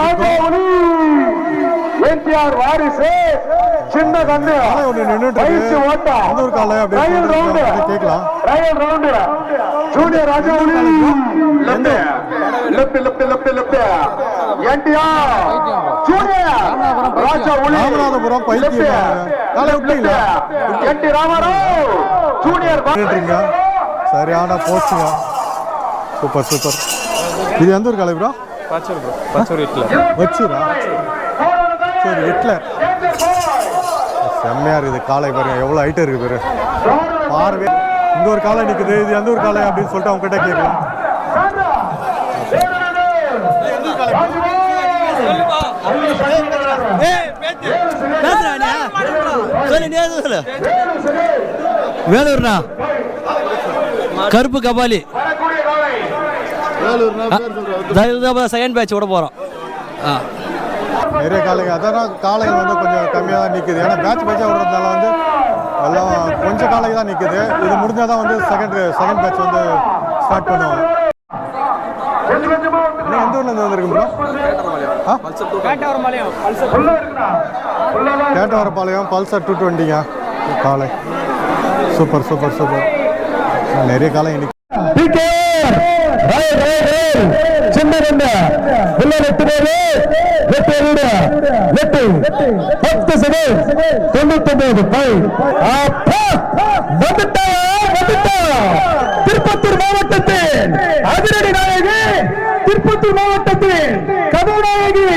ராஜாவுலி என்டிஆர் வாரிசு. சின்ன கண்ணு. பயிற்சி ஓட்டா. எந்த ஊர் காலை அப்படின்னு ரயில் ரவுண்டு கேட்கலாம். Rail round junior Rajamouli left left left left left NTR junior Rajamouli Ramanathapuram பைத்தியம். காலை விட்டீங்களா? என்டி ராமராவ். ஜூனியர் சரியான போஸ்ட்டுங்க சூப்பர் சூப்பர் இது எந்த ஊர் காலை ப்ரோ பச்சூர் ப்ரோ பச்சூர் இட்ல வச்சுரா சரி ஹிட்லர் செம்மையா இருக்குது காலை பாருங்க. எவ்வளோ ஹைட்டு இருக்கு பாரு பார்வை. இங்க ஒரு காலை நிக்குது இது எந்த ஒரு காலை அப்படின்னு சொல்லிட்டு அவங்க கிட்ட கேட்கலாம். வேலூர்ண்ணா கருப்பு கபாலி. செகண்ட் பேட்ச் விட போகிறோம் ஆ. நிறைய காலைங்க அதான் காலைகள் வந்து கொஞ்சம் கம்மியாக தான் நிற்குது ஏன்னா பேட்ச் பேட்சாக விடுறதுனால வந்து எல்லாம் கொஞ்சம் காலைக்கு தான் நிற்குது இது முடிஞ்சால் தான் வந்து செகண்ட் செகண்ட் பேட்ச் வந்து ஸ்டார்ட் பண்ணுவாங்க எந்த ஊர்லேருந்து வந்திருக்கு ப்ரோ ஆ? கேட்டவரப்பாளையம் பல்சர் டூ டுவெண்ட்டிங்க காலை. Super super super. நிறைய காலை இன்னைக்கு. சின்ன கண்ணு உள்ள எட்டு பேரு எட்டு வீடு. எட்டு பத்து செகண்ட் தொண்ணூத்தி திருப்பத்தூர் மாவட்டத்தில். அதிரடி நாயகி. திருப்பத்தூர் மாவட்டத்தில். கதாநாயகி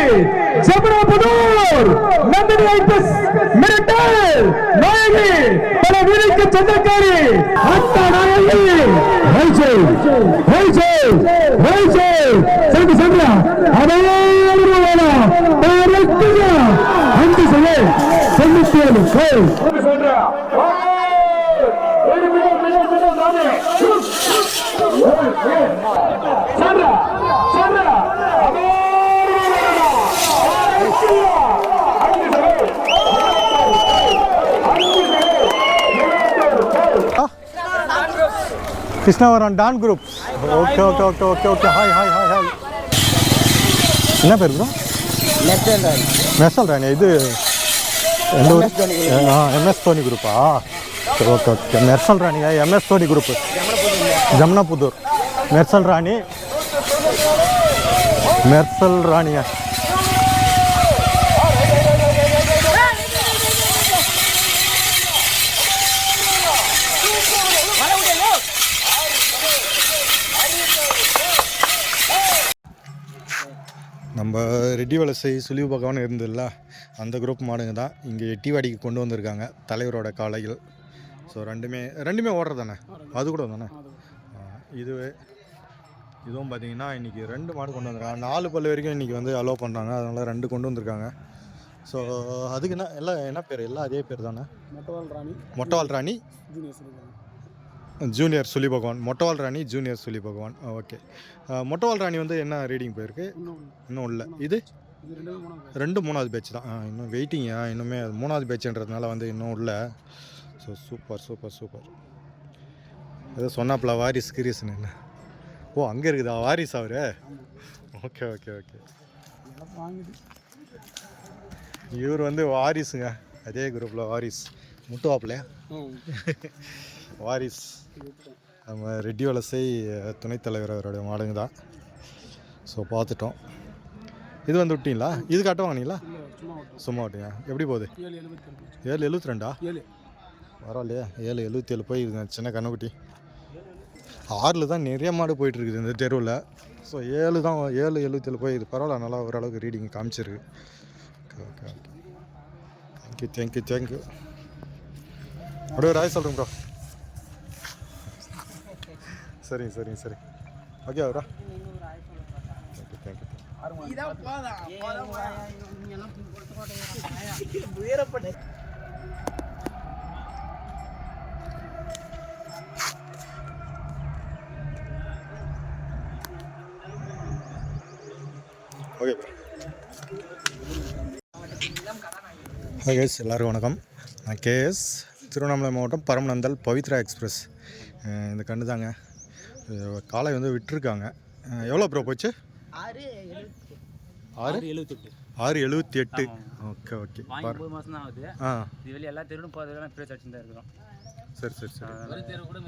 ஜமுனாபுதூர் நந்தினி ஐபிஎஸ் மிரட்டல். நாயகி. பல வீரருக்கு சொந்தக்காரி அத்தா நாயகி. வைஜய் வைஜய் சென்று சென்றா அதே வேணும் அஞ்சு செய்ய தொண்ணூத்தி Krishnavaram don group okay okay okay okay okay hi hi hi hi என்ன பேர் ப்ரோ மெர்சல் ராணி இது எந்த ஊர்? ஆ எம்எஸ் தோனி குரூப்பா சரி ஓகே ஓகே மெர்சல் ராணியா எம்எஸ் தோனி குரூப் ஜம்னாபுதூர் மெர்சல் ராணி மெர்சல் ராணியா நம்ம ரெட்டி வலசை சுழிவு பகவான் இருந்ததில்ல? அந்த குரூப் மாடுங்க தான் இங்கே எட்டிவாடிக்கு கொண்டு வந்திருக்காங்க தலைவரோட காளைகள் ஸோ ரெண்டுமே ரெண்டுமே ஓடுறது தானே? அது கூட தானே? இது இதுவும் பார்த்தீங்கன்னா இன்றைக்கி ரெண்டு மாடு கொண்டு வந்திருக்காங்க. நாலு பல்லு வரைக்கும் இன்றைக்கி வந்து அலோவ் பண்ணுறாங்க அதனால் ரெண்டு கொண்டு வந்திருக்காங்க. ஸோ அதுக்கு என்ன எல்லாம் என்ன பேர்? எல்லாம் அதே பேர் தானே? மொட்டவால் ராணி. ஜூனியர் சுலி பகவான் மொட்டவால் ராணி ஜூனியர் சுலி பகவான். ஓகே. மொட்டவால் ராணி வந்து என்ன ரீடிங் போயிருக்கு? இன்னும் இல்லை. இது? ரெண்டு மூணாவது பேட்ச் தான். இன்னும் வெயிட்டிங்கா இன்னுமே அது மூணாவது பேட்ச்ன்றதுனால வந்து இன்னும் இல்லை. ஸோ சூப்பர் சூப்பர் சூப்பர் ஏதோ சொன்னாப்ல வாரிஸ் கிரீஸ்னு என்ன? ஓ அங்கே இருக்குதா? வாரிஸ் அவரு? Okay okay okay. இவர் வந்து வாரிசுங்க. அதே குரூப்பில் வாரிஸ் முட்டுவாப்லையா வாரிஸ். நம்ம ரெட்டி வலசை அஹ், துணைத் தலைவர் அவருடைய மாடுங்க தான். ஸோ பார்த்துட்டோம். இது வந்து விட்டீங்களா? இது கட்ட வாங்கினீங்களா? சும்மா விட்டீங்க. எப்படி போகுது? ஏழு எழுபத்தி ரெண்டா பரவாயில்லையா. ஏழு எழுபத்தி ஏழு போய் சின்ன கண்ணுக்குட்டி. ஆறில் தான் நிறைய மாடு போயிட்டு இருக்குது இந்த தெருவில். ஸோ ஏழு தான் ஏழு எழுபத்தி ஏழு போய் பரவாயில்ல. நல்லா ஓரளவுக்கு reading காமிச்சிருக்கு. Okay okay okay thank you thank you thank you அப்படியே ஒரு ஆய் சொல்கிறேன் ப்ரோ சரிங்க சரிங்க சரி. ஓகே அவரா? தேங்க்யூ தேங்க்யூ ஓகே கேஸ் எல்லோரும் வணக்கம். நான் கேஎஸ் திருவண்ணாமலை மாவட்டம் பரமநந்தல் பவித்ரா எக்ஸ்பிரஸ். இந்த கண்டு தாங்க காலை வந்து விட்டுருக்காங்க. எவ்வளோ ப்ரோ போச்சு? ஆறு எழுபத்தி ஆறு? எழுபத்தெட்டு. ஆறு எழுபத்தி எட்டு ஓகே ஓகே. வாங்கி ஒம்பது மாதம் தான் ஆகுது. ஆ. இது வெளியே எல்லா தெருவும் போகிறதுலாம் பேர் வச்சுட்டு தான் இருக்கிறோம். சரி சரி சரி. ஒரு தெரு கூட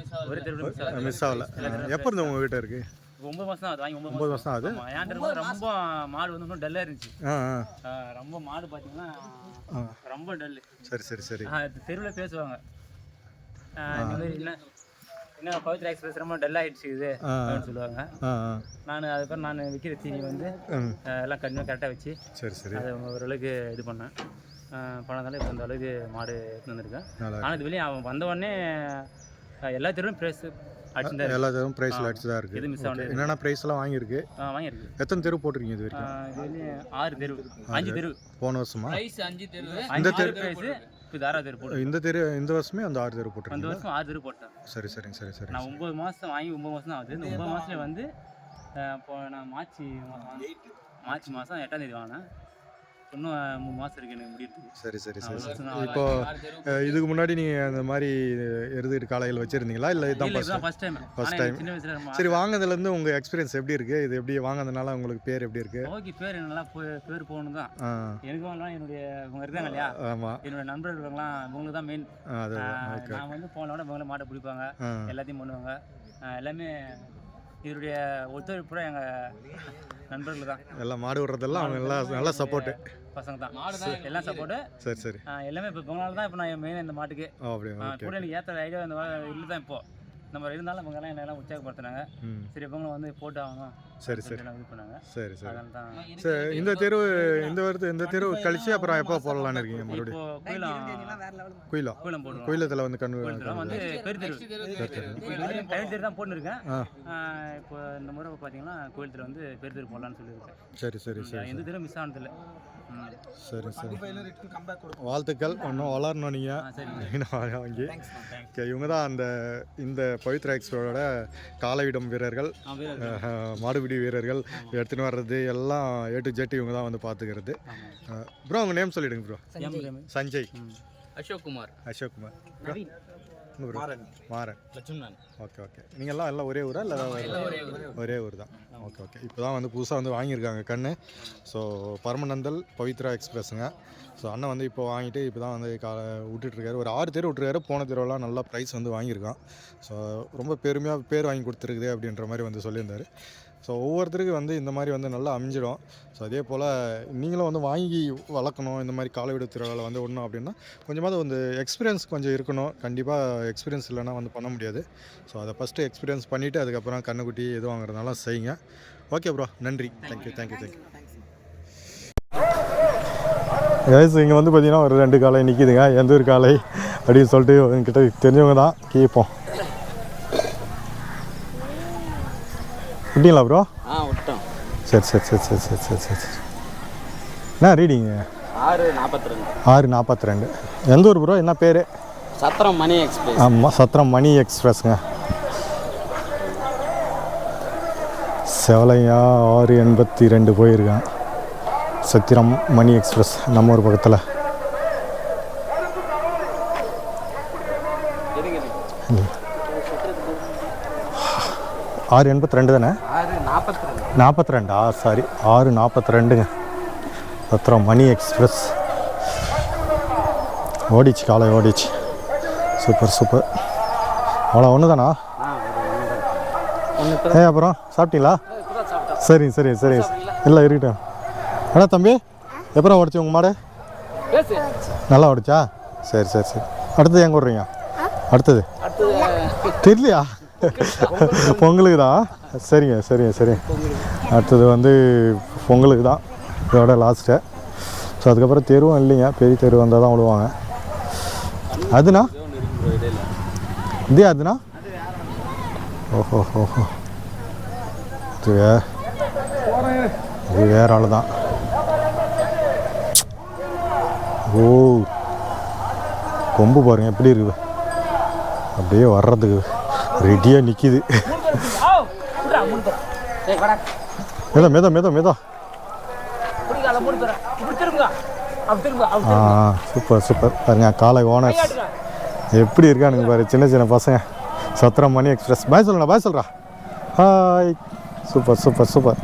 மிஸ் ஆகல. எப்போ இருந்து இருக்குது இப்போ ஒம்பது மாதம் ஆகுது. வாங்கி ஒம்பது ஒம்பது வருஷம் ஆகுது? இருக்கும்போது ரொம்ப மாடு வந்து இன்னும் டல்லாக இருந்துச்சு. ரொம்ப மாடு பார்த்தீங்கன்னா ரொம்ப டல்லு சரி சரி சரி. தெருவில் பேசுவாங்க. ஆ, இந்த மாதிரி என்ன பவித்ரா எக்ஸ்பிரஸ் ரொம்ப டல் ஆயிடுச்சு இது அப்படின்னு சொல்லுவாங்க. நான் அதுக்கப்புறம் நான் விற்கிற தீனி வந்து எல்லாம் கண்டிப்பாக கரெக்டாக வச்சு சரி சரி. அதை ஓரளவுக்கு இது பண்ணேன். பணத்தால இப்போ அந்த அளவுக்கு மாடு எடுத்து வந்திருக்கேன். ஆனால் இது வெளியே அவன் வந்த உடனே எல்லா தெருவும் ப்ரைஸ் எல்லா தரும் ப்ரைஸில் அடிச்சு தான் இருக்குது என்னென்ன ப்ரைஸ்லாம் வாங்கியிருக்கு? வாங்கியிருக்கு. எத்தனை தெரு போட்டிருக்கீங்க இது வரைக்கும்? ஆறு தெரு. அஞ்சு தெரு. போன வருஷமா? அஞ்சு தெரு. இப்போ ஆறாவது தெரு போட்டு இந்த தெரு இந்த வருஷமே அந்த ஆறு தெரு அந்த போட்டிருக்கீங்க வருஷம் ஆறு தெரு போட்டேன். சரி சரிங்க சரி சரி நான் ஒம்பது மாதம் வாங்கி ஒம்பது மாதம் தான் ஆகுது. இந்த ஒம்பது மாதத்துல வந்து இப்போ நான் மார்ச் மாதம் மார்ச் மாதம் எட்டாம் தேதி வாங்கினேன். இன்னும் மூணு மாதம் இருக்கு எனக்கு முடியறதுக்கு. சரி சரி சரி இப்போ இதுக்கு முன்னாடி நீங்கள் அந்த மாதிரி எருது காளைகள் வச்சுருந்தீங்களா? இல்லை இதுதான் ஃபர்ஸ்ட் டைம். சின்ன வயசுல நம்ம சரி வாங்கினதுலேருந்து உங்கள் எக்ஸ்பீரியன்ஸ் எப்படி இருக்குது இது எப்படி வாங்கினதுனால உங்களுக்கு பேர் எப்படி இருக்குது ஓகே பேர் நல்லா பேர் போகணும் தான் எல்லாம் என்னுடைய இவங்க இருக்காங்க இல்லையா? ஆமாம் என்னுடைய நண்பர்களுக்கெல்லாம் இவங்களுக்கு தான் மெயின் நான் வந்து போன விட இவங்கள மாட்டை பிடிப்பாங்க. எல்லாத்தையும் பண்ணுவாங்க. எல்லாமே இதனுடைய ஒத்துழைப்பு எங்கள் நண்பர்கள் தான் எல்லாம் மாடு விடுறதெல்லாம் அவங்க எல்லாம் நல்லா சப்போர்ட்டு பசங்க தான் எல்லாம் சப்போர்ட்டு சரி சரி. எல்லாமே இப்போ இவங்களால தான் இப்போ நான் மெயின் இந்த மாட்டுக்கு. ஓ அப்படியா? கூட எனக்கு ஏற்ற ஐடியா இந்த இல்லை தான் இப்போ. நம்ம இருந்தாலும் இவங்க எல்லாம் என்னெல்லாம் உற்சாகப்படுத்தினாங்க சரி இவங்களும் வந்து போட்டு ஆகணும். சரி சரி. இது பண்ணாங்க. சரி சரி. அதனால தான் சரி இந்த தெரு இந்த வருது இந்த தெரு கழிச்சு அப்புறம் எப்போ போடலான்னு இருக்கீங்க மறுபடியும்? கோயிலம் குயிலம் போடுவோம் குயிலத்தில் வந்து கண்ணு கோயிலத்தில் வந்து பெருத்தெரு கோயில் தெரு தான் போட்டுருக்கேன் இப்போ இந்த முறை பார்த்தீங்கன்னா கோயில் தெரு வந்து பெருத்தெரு போடலான்னு சொல்லியிருக்கேன். சரி சரி சரி எந்த தெரு மிஸ் ஆனதில்லை. சரி சரி. வாழ்த்துக்கள். இன்னும் வளரணும் நீங்கள் வாங்கி. ஓகே இவங்க தான் அந்த இந்த பவித்ரா எக்ஸ்போட காலையிடம் வீரர்கள். மாடுபிடி வீரர்கள். எடுத்துன்னு வர்றது எல்லாம் ஏ டு ஜெட் இவங்க தான் வந்து பார்த்துக்கிறது. ப்ரோ உங்கள் நேம் சொல்லிடுங்க bro Sanjay. Ashok Kumar. Maran. Lakshmanan okay okay. நீங்கள் எல்லாம் எல்லாம் ஒரே ஊரா இல்லை ஒரே ஊர். தான். Okay okay. இப்போ தான் வந்து புதுசாக வந்து வாங்கியிருக்காங்க கண்ணு. ஸோ பரமநந்தல் பவித்ரா எக்ஸ்பிரஸுங்க. ஸோ அண்ணன் வந்து இப்போ வாங்கிட்டு இப்போ தான் வந்து கா விட்டுட்ருக்காரு ஒரு ஆறு தெரு விட்டுருக்காரு. போன தெருவெல்லாம் நல்லா ப்ரைஸ் வந்து வாங்கியிருக்கான். ஸோ ரொம்ப பெருமையாக பேர் வாங்கி கொடுத்துருக்குது அப்படின்ற மாதிரி வந்து சொல்லியிருந்தார். ஸோ ஒவ்வொருத்தருக்கு வந்து இந்த மாதிரி வந்து நல்லா அமைஞ்சிடும். ஸோ அதே போல் நீங்களும் வந்து வாங்கி வளர்க்கணும் இந்த மாதிரி காலவிடு திருவிழாவில் வந்து ஒன்றும் அப்படின்னா கொஞ்சமாவது வந்து எக்ஸ்பீரியன்ஸ் கொஞ்சம் இருக்கணும். கண்டிப்பாக எக்ஸ்பீரியன்ஸ் இல்லைனா வந்து பண்ண முடியாது. ஸோ அதை ஃபஸ்ட்டு எக்ஸ்பீரியன்ஸ் பண்ணிவிட்டு அதுக்கப்புறம் கண்ணுக்குட்டி எது வாங்குறதுனால செய்யுங்க. ஓகே ப்ரோ நன்றி. Thank you thank you thank you guys இங்கே வந்து பார்த்தீங்கன்னா ஒரு ரெண்டு காலை நிற்கிதுங்க எந்த ஒரு காலை அப்படின்னு சொல்லிட்டு என்கிட்ட தெரிஞ்சவங்க தான். கேட்போம் விட்டீங்களா ப்ரோ ஆ விட்டோம். சரி சரி சரி சரி சரி சரி சரி சரி. என்ன ரீடிங்கு? ஆறு நாற்பத்தி ரெண்டு ஆறு நாற்பத்தி ரெண்டு எந்த ஊர் ப்ரோ என்ன பேர்? சத்திரம் மணி எக்ஸ்பிரஸ். ஆமாம் சத்திரம் மணி எக்ஸ்பிரஸ்ங்க. செவலையா ஆறு எண்பத்தி ரெண்டு போயிருக்கான். சத்திரம் மணி எக்ஸ்பிரஸ் நம்ம ஊர் பக்கத்தில். ஆறு எண்பத்தி ரெண்டு தானே? ஆறு நாற்பத்தி ரெண்டு சாரி ஆறு நாற்பத்தி ரெண்டுங்க சத்திரம் மணி எக்ஸ்பிரஸ். ஓடிச்சு காலை ஓடிச்சு. Super super. அவ்வளோ ஒன்று தானா? ஏ அப்புறம் சாப்பிட்டீங்களா? சரி சரி சரி. இல்லை இருக்கட்டும். என்ன தம்பி எப்பறம் ஓடிச்சு உங்கள் மாடு? நல்லா ஓடிச்சா? சரி சரி சரி. அடுத்தது எங்கே விட்றீங்க? அடுத்தது. அடுத்தது தெரியலையா? பொங்கலுக்கு தான் சரிங்க சரிங்க சரி. அடுத்தது வந்து பொங்கலுக்கு தான் இதோட லாஸ்ட்டு ஸோ அதுக்கப்புறம் தெருவும் இல்லைங்க. பெரிய தெரு வந்தால் தான் விடுவாங்க. அதுனா? இது அதுனா? ஓஹோ ஓஹோ இது வே- இது வேற ஆள் தான். ஓ. கொம்பு பாருங்க எப்படி இருக்குது அப்படியே வர்றதுக்கு. ரெடியாக நிற்கிது மேதா மேதா மேதா மேதா. ஆ சூப்பர் சூப்பர். பாருங்க காலை ஓனர்ஸ் எப்படி இருக்கானுங்க பாரு சின்ன சின்ன பசங்க. சத்திரம் மணி எக்ஸ்பிரஸ். பாய் சொல்லுண்ணா பாய் சொல்கிறா ஹாய். Super super super.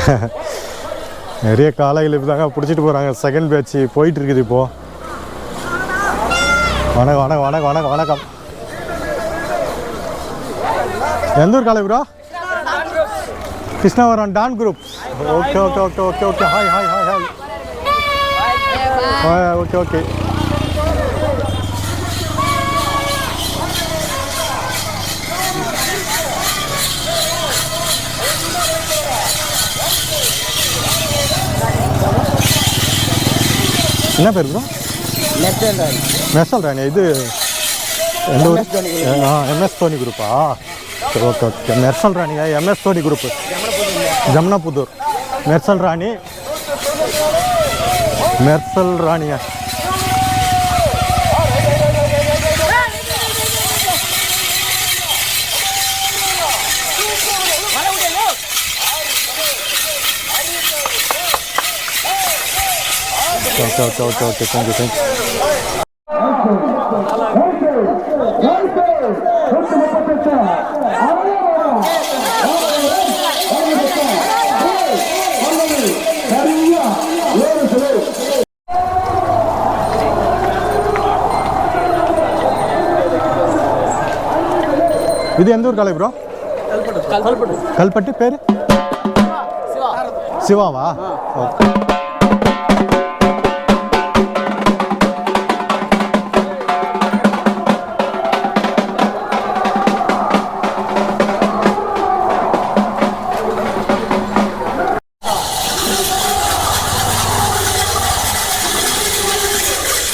நிறைய காலையில் இப்படி தாங்க பிடிச்சிட்டு போகிறாங்க செகண்ட் பேட்ச் போயிட்டு இருக்குது இப்போ. வணக்கம் வணக்கம் வணக்கம் வணக்கம் வணக்கம். எந்த ஊர் காலை bro Krishnavaram don group okay okay okay okay okay. Hi hi hi hi hi okay okay. என்ன பேர் ப்ரோ மெர்சல் ராணி இது எந்த ஊர்? ஆ எம்எஸ் தோனி குரூப்பா சரி ஓகே ஓகே மெர்சல் ராணியா எம்எஸ் தோனி குரூப்பு ஜம்னாபுதூர் மெர்சல் ராணி மெர்சல் ராணியா okay okay okay okay thank you thank you இது எந்த ஊர் காலை ப்ரோ கல்பட்டு. பேர்? சிவாவா? ஓகே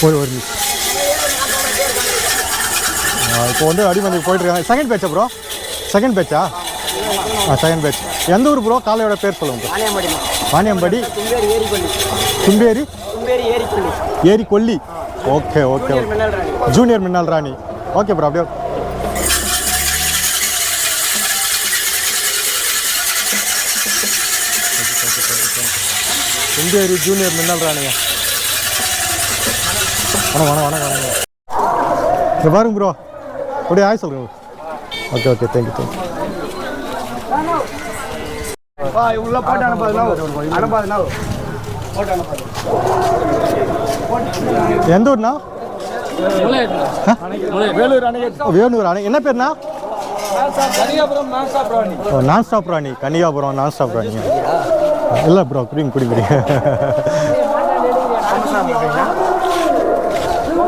ஒரு ஒரு இப்போ வந்து அடிமந்திக்கு போயிட்டு இருக்காங்க செகண்ட் பேட்சா ப்ரோ செகண்ட் பேட்சா ஆ? செகண்ட் பேட்ச் எந்த ஊர் ப்ரோ காலையோட பேர் சொல்லுங்க. வாணியம்படி தும்பேரி ஏரி கொல்லி ஓகே ஓகே ஜூனியர் மின்னல் ராணி. ஓகே. ப்ரோ அப்படியே. தும்பேரி ஜூனியர் மின்னல் ராணியா வணக்கம் வணக்கம் வணக்கம் வணக்கம். இங்கே பாருங்க ப்ரோ அப்படியே ஆய் சொல்லுங்க ஓகே ஓகே தேங்க்யூ தேங்க்யூ எந்த ஊர்ண்ணா? வேலூர் அணை. என்ன பேர்ண்ணா? நான் ஸ்டாப் ராணி கன்னிகாபுரம் நான் ஸ்டாப் ராணி இல்லை ப்ரோ குடிங்க குடி குடி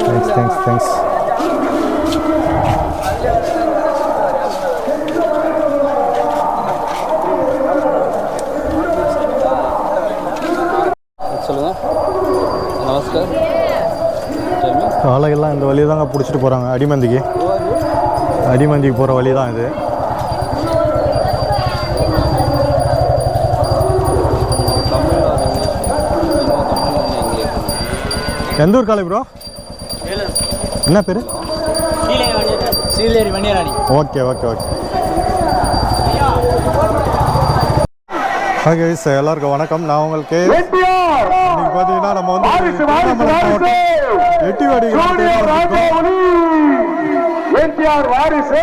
தேங்க்ஸ் தேங்க்ஸ் தேங்க்ஸ் காலையெல்லாம் இந்த வழியை தாங்க பிடிச்சிட்டு போகிறாங்க அடிமந்திக்கு. அடிமந்திக்கு போகிற வழி தான் இது. எந்த ஊர் காலை ப்ரோ என்ன பேர்? Seeleri வண்டியராணி okay okay okay. Hi guys எல்லாருக்கும் வணக்கம். நான் உங்களுக்கு இன்னைக்கு பார்த்தீங்கன்னா நம்ம வந்து எட்டிவாடி என்டிஆர் வாரிசு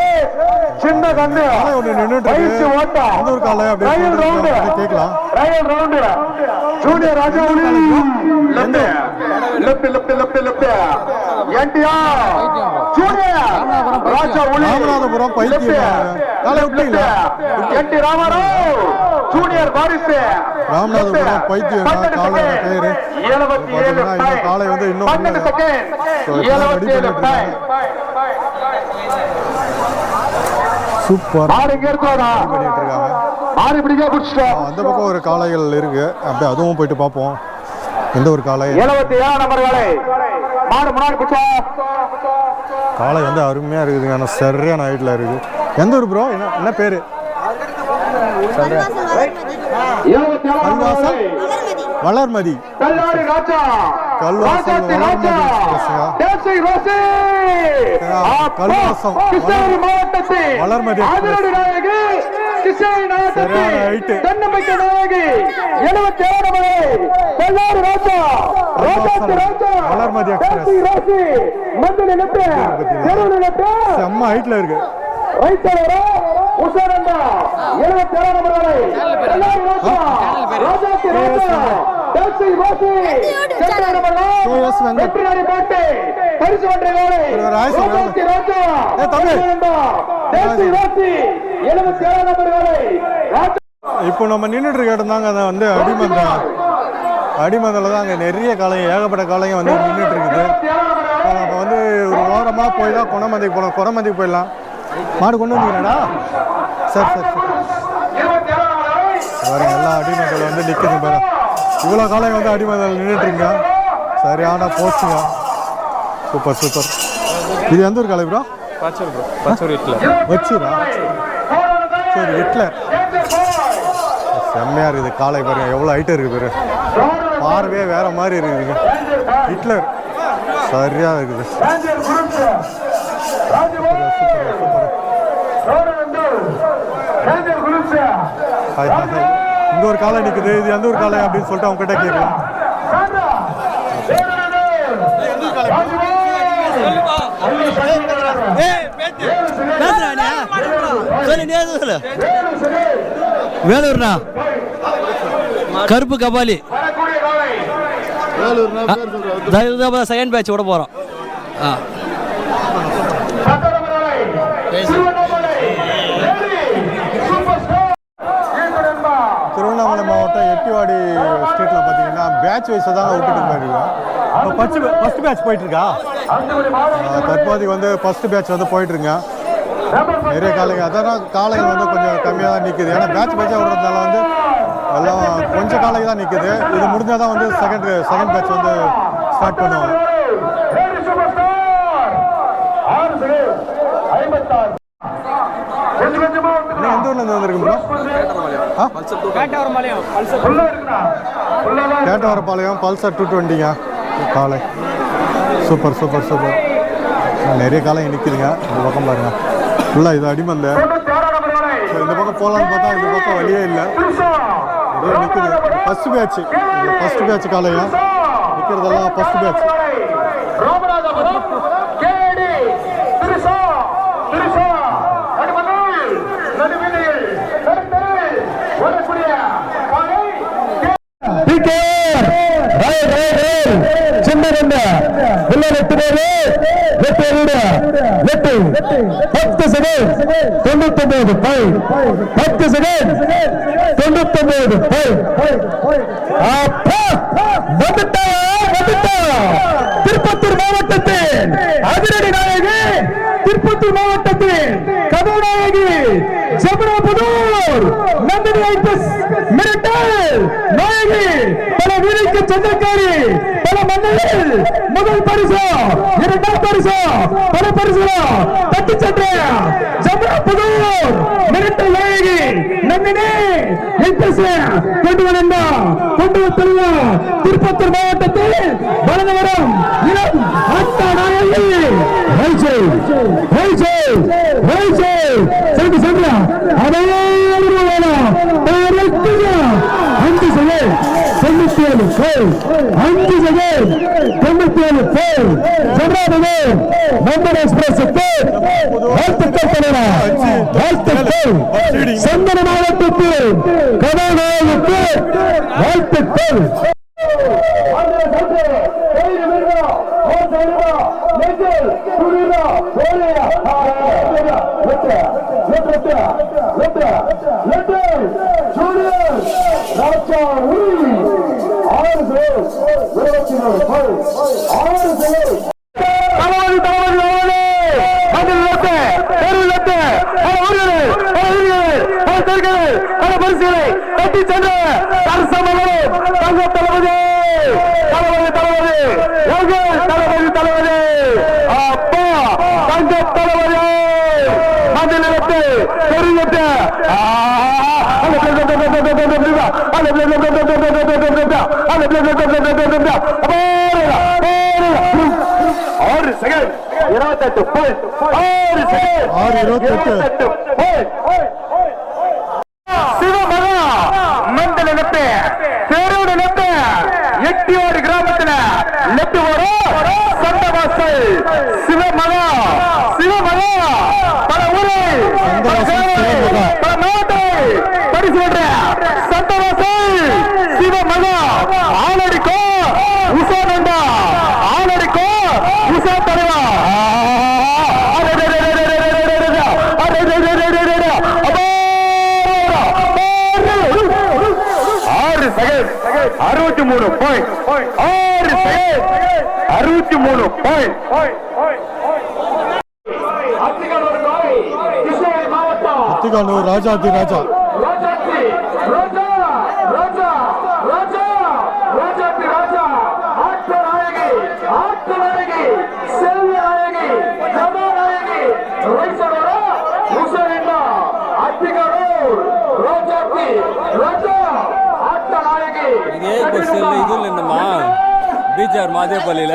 சின்ன கண்ணு. ஒன்று நின்றுட்டு இருக்கு. எந்த ஊர் காலை அப்படின்னு கேட்கலாம். Rail round junior Raja left left left left left Ramanathapuram பைத்தியம். காலை ராமராவ். ஜூனியர் வாரிசு. ராமநாதபுரம் பைத்தியம். காலையோட பேரு. காலை வந்து இன்னும் சூப்பர். பண்ணிட்டு இருக்காங்க. அந்த பக்கம் ஒரு காளைகள் இருக்கு. அப்படியே அதுவும் போயிட்டு பார்ப்போம். எந்த ஒரு காளை எழுபத்தி ஏழாம் நம்பர்களை மாடு காளை வந்து அருமையா இருக்குதுங்க. ஆனால் சரியான ஹைட்டில் இருக்கு. எந்த ஊர் ப்ரோ என்ன என்ன பேர்? வளர்மதி. வளர்மதி. ரோசி கிருஷ்ணகிரி மாவட்டத்தில் தென்னம்பிக்கை நாயகி எழுபத்தி ஏழு நம்பரை கல்லாடி ராஜா ராஜாத்தி ராஜா வளர்மதி. தேசி ரோசி மந்திரி நெட்டு தெருவில் நெட்டு செம்ம ஹைட்டில் இருக்கு. ரைட் உஷாரண்டா எழுபத்தி ஏழாம் வரை கல்லாடி ராஜா ராஜா. வாசி வெங்கட். போட்டு பரிசு வென்ற ராஜா வாசி நம்பர் ராஜா இப்போ நம்ம நின்றுட்டு இருக்க இடம் தாங்க வந்து அடிமந்த அடிமந்தில் தான் அங்கே நிறைய காளைங்க ஏகப்பட்ட காளைங்க வந்து நின்றுட்டு இருக்குது. அப்போ வந்து ஒரு ஓரமாக போய் தான் குணமந்திக்கு போகலாம் குணமந்திக்கு போயிடலாம். மாடு கொண்டு வந்தீங்களாடா சரி சரி சரி. பாருங்க எல்லாம் அடிமந்தில் வந்து நிற்குது பாரு. இவ்வளோ காளைங்க வந்து அடிமந்தில் நின்றுட்டுருங்க சரியான போச்சுங்க சூப்பர் சூப்பர் இது எந்த ஒரு காலை ப்ரோ பச்சூர் ப்ரோ பச்சூர் வீட்டில் வச்சுரா சரி ஹிட்லர். செம்மையா இருக்குது காலை பாருங்க. எவ்வளோ ஹைட்டு இருக்கு பாரு. பார்வையே வேற மாதிரி இருக்குதுங்க ஹிட்லர். சரியா இருக்குது. சூப்பர் சூப்பர் ஹாய் ஹாய் இங்க ஒரு காலை நிக்குது இது எந்த ஒரு காலை அப்படின்னு சொல்லிட்டு அவங்க கிட்ட கேட்கலாம். வேலூர்ண்ணா கருப்பு கபாலி. செகண்ட் பேட்ச் விட போகிறோம் ஆ திருவண்ணாமலை மாவட்டம் எட்டிவாடி ஸ்டேட்டில் பார்த்தீங்கன்னா பேட்ச் வைஸை தான் விட்டுட்டு இருக்காங்க இப்போ ஃபஸ்ட்டு ஃபஸ்ட் பேட்ச் போயிட்டு இருக்கா ஆஹ் தற்போதைக்கு வந்து ஃபர்ஸ்ட் பேட்ச் வந்து போயிட்டு இருக்குங்க நிறைய காலைங்க அதான் காலைகள் வந்து கொஞ்சம் கம்மியாக தான் நிற்குது ஏன்னா பேட்ச் பேட்சாக விடுறதுனால வந்து எல்லாம் கொஞ்சம் காலைக்கு தான் நிற்குது இது முடிஞ்சால் தான் வந்து செகண்ட் செகண்ட் பேட்ச் வந்து ஸ்டார்ட் பண்ணுவாங்க இன்னும் எந்த ஊர்லேருந்து வந்திருக்கு ப்ரோ ஆ? கேட்டவரப்பாளையம் பல்சர் டூ டுவெண்ட்டிங்க காலை. Super super super. நிறைய காலம் நிற்கிதுங்க இந்த பக்கம் பாருங்க. ஃபுல்லாக இது அடிமல்ல. இந்த பக்கம் போகலான்னு பார்த்தா இந்த பக்கம் வழியே இல்லை. நிற்குது ஃபஸ்ட்டு பேட்ச் ஃபஸ்ட்டு பேட்ச் காலையா நிற்கிறதெல்லாம் ஃபஸ்ட்டு பேட்ச் வெட்டு வீடு பத்து செகண்ட் தொண்ணூத்தி ஒன்பது பை பத்து செகண்ட் தொண்ணூத்தி ஒன்பது பை திருப்பத்தூர் மாவட்டத்தின் அதிரடி நாயகி திருப்பத்தூர் மாவட்டத்தின் கதாநாயகி ஜபராபுதூர் நந்தினி ஐபிஎஸ் மிரட்டல் நாயகி. பல பல மன்னர்கள் முதல் பரிசு இரண்டாம் பரிசு பல பரிசு தட்டி சென்ற ஜபராபுதூர் மிரட்டல் நாயகி நந்தினி ஐபிஎஸ் கொண்டு வந்தா கொண்டு வந்து திருப்பத்தூர் மாவட்டத்தில் வளர்ந்து வரும் இளம் அத்தா நாயகி வைசை வைசை வைசை சென்று சென்ற அனைவரும் வேணும். தொண்ணூத்தி ஏழு பேர் அஞ்சு செகண்ட் தொண்ணூத்தி ஏழு பேர் சொல்றாரு நம்பர் எக்ஸ்பிரஸுக்கு வாழ்த்துக்கள் தலைவர் வாழ்த்துக்கள் சந்தன மாவட்டத்தில் கதாநாயகருக்கு வாழ்த்துக்கள் தளபதி தளபதி தளபதி அதில் பல ஊர்கள் பல ஊர்கள் பல பல பரிசுகளை கட்டி தங்க தளபதி தளபதி தளபதி தளபதி தளபதி அப்பா தங்க தளபதி. தெரு லட்டு ஆறு செகண்ட் இருபத்தெட்டு. ஆறு செகண்ட் ஆறு இருபத்தெட்டு. சிவமகா மண்டல நெட்டு பேரோட நெட்டு எட்டியோடு கிராமத்துல நெட்டு வரும் சிவமகா பல ஊரை பல சேவை, பல மாவட்டை பரிசு வென்ற சந்தவாசல் சிவமகா செகண்ட் அறுபத்தி மூணு பாயிண்ட் ஆறு செகண்ட் அறுபத்தி மூணு பாயிண்ட் மாவட்டம் அத்திகானூர் ராஜாதி ராஜா ராஜாத்தி ராஜா ராஜா ராஜா ராஜாத்தி ராஜா ஆட்ட நாயகி ஆட்ட நாயகி செல்வி நாயகி கதாநாயகி ரைசரோட முசலிண்டா அத்திகரூர் ராஜாத்தி ராஜா ஆட்ட நாயகி இதே பஸ்ஸில் இது இல்லைன்னம்மா பீச்சார் மாதேப்பள்ளியில்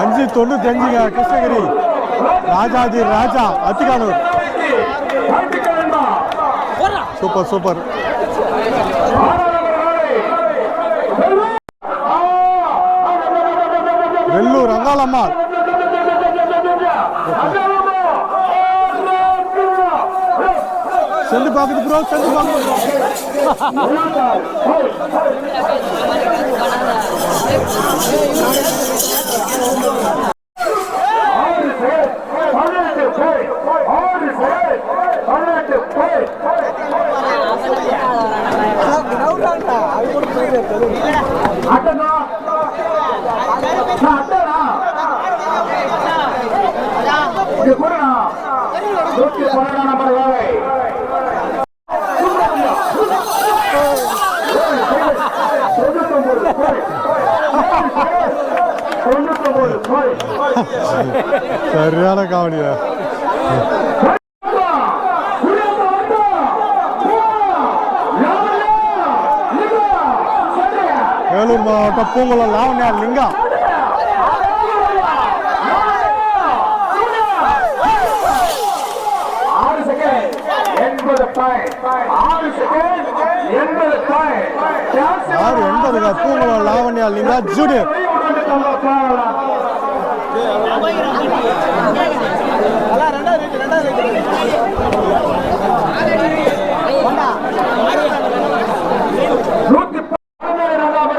அஞ்சு தொண்ணூத்தி அஞ்சுங்க Krishnagiri. Rajadhi Raja Athikanur super super. Kamal. సెల్లి బాబుకి bro Selli Babu சரியான காமெடியா வேலூர் மாவட்டம் பூங்குளம் லாவண்யா லிங்கம். எண்பது பூங்குளம் லாவண்யா லிங்கா ஜூனியர்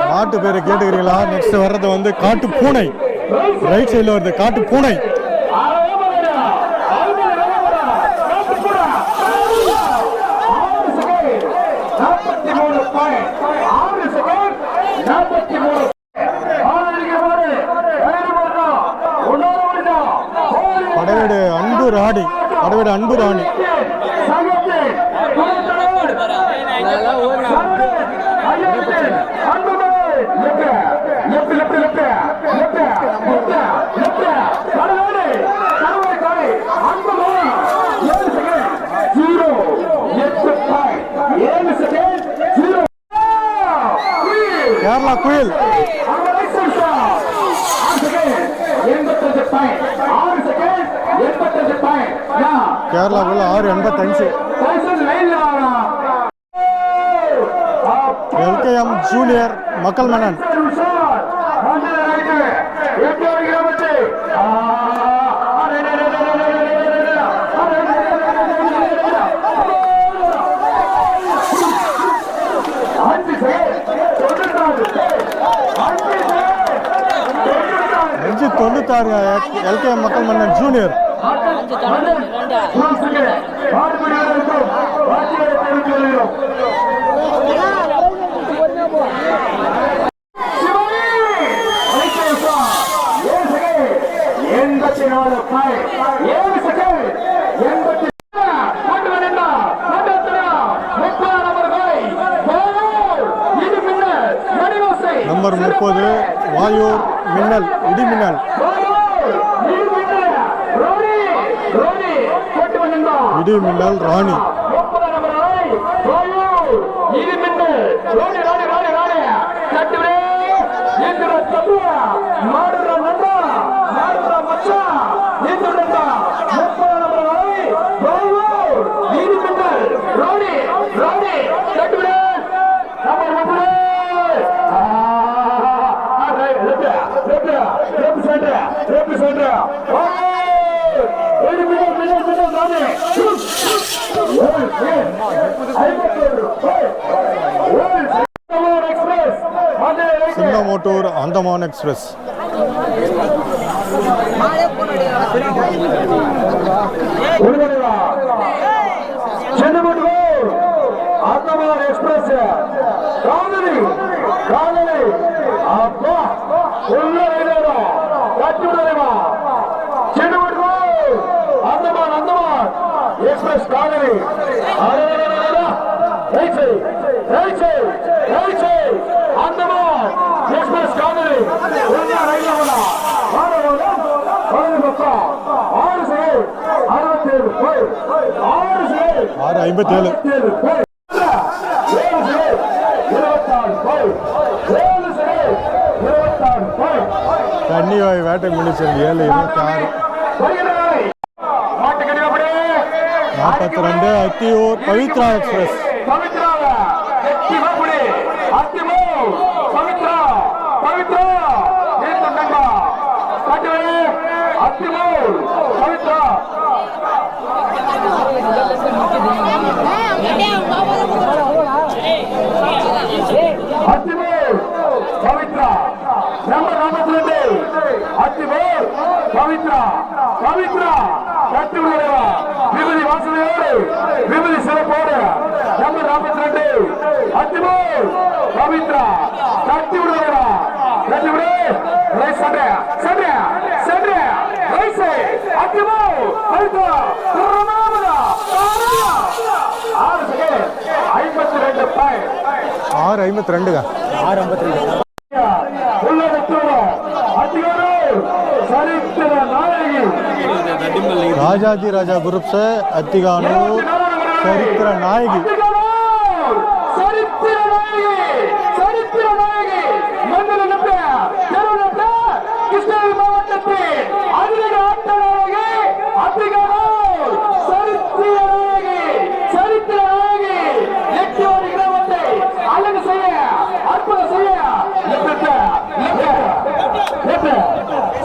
காட்டு பேரை கேட்டுக்கிறீங்களா? நெக்ஸ்ட் வர்றது வந்து காட்டு பூனை. ரைட் சைடில் வருது காட்டு பூனை நாற்பத்தி மூணு பாயிண்ட் ஆறு செகண்ட் நாற்பத்தி மூணு படவேடு அன்பு ராணி படவேடு அன்பு ராணி கேரளா குயில் எண்பத்தஞ்சு பாயிண்ட் ஆறு செகண்ட் எண்பத்தஞ்சு பாயிண்ட் கேரளாக்குள்ள ஆறு எண்பத்தஞ்சு. எல்கேஎம் ஜூனியர் மக்கள் மன்னன். அஞ்சு தொண்ணூத்தாறு எல்கேஎம் மக்கள் மன்னன் ஜூனியர். ஏழு செகண்ட் எண்பத்தி நம்பர் முப்பது வாயூர் மின்னல் இடிமின்னல் இடி மின்னல் ராணி. బెంగళూరు అండమాన్ ఎక్స్ప్రెస్ అండమాన్ ఎక్స్ప్రెస్ కాదని కాదని అబ్బా ఉల్లరైనరా కట్టుడరేవా చెడు అండమాన్ అండమాన్ ఎక్స్ప్రెస్ కాదని అరే ஆறு ஐம்பத்தி ஏழு தண்ணி வாய் வேட்டை முடிச்சது ஏழு இருபத்தி ஆறு நாற்பத்தி ரெண்டு அத்தியூர் பவித்ரா எக்ஸ்பிரஸ் பவித்ராவ எட்டி அப்படி அத்திமோ பவித்ரா பவித்ரா நீத்தண்டா காட்டுவே அத்திமோ பவித்ரா அத்திமேல் பவித்ரா நம்பர் நாற்பத்தி ரெண்டு அத்திமேல் பவித்ரா பவித்ரா கட்டி விடுவா விபதி வாசனையோடு விபதி சிறப்போடு. நம்பர் நாற்பத்தி ரெண்டு அத்திமேல் பவித்ரா கட்டி விடுவா கட்டி விடு. ரைஸ் சண்டை சண்டை சண்டை ரைஸ் அத்திமேல் பவித்ரா பிரமாதா ஆறு செகண்ட் ஐம்பத்தி ரெண்டு ஆறு ஐம்பத்தி ரெண்டுங்க. சரித்திர ராஜாஜி ராஜா குரூப்ஸ் அத்திகானூர் சரித்திர நாயகி சரித்திர நாயகி சரித்திர நாயகி மண்டல நம்ப தெருநம்ப கிருஷ்ணகிரி மாவட்டத்தில் அதிக ஆட்ட நாயகி அத்திகானூர் சரித்திர நாயகி சரித்திர நாயகி எட்டு ஒரு கிராமத்தை அழகு செய்ய அற்புதம் செய்ய லெப்ட் லெப்ட் லெப்ட்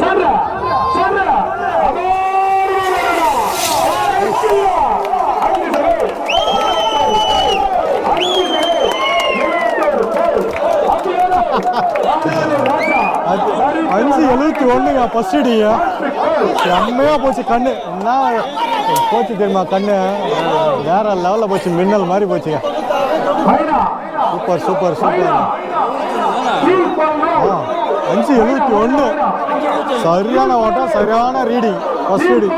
சென்ற சென்ற அஞ்சு எழுபத்தி ஒண்ணுங்க ஃபர்ஸ்ட் அடிங்க செம்மையா போச்சு கண்ணு. என்ன போச்சு தெரியுமா கண்ணு? வேற லெவலில் போச்சு மின்னல் மாதிரி போச்சுங்க சூப்பர் சூப்பர் சூப்பர். ஆ அஞ்சு எழுபத்தி ஒன்று சரியான ஓட்டம் சரியான ரீடிங் ஃபர்ஸ்ட் ரீடிங்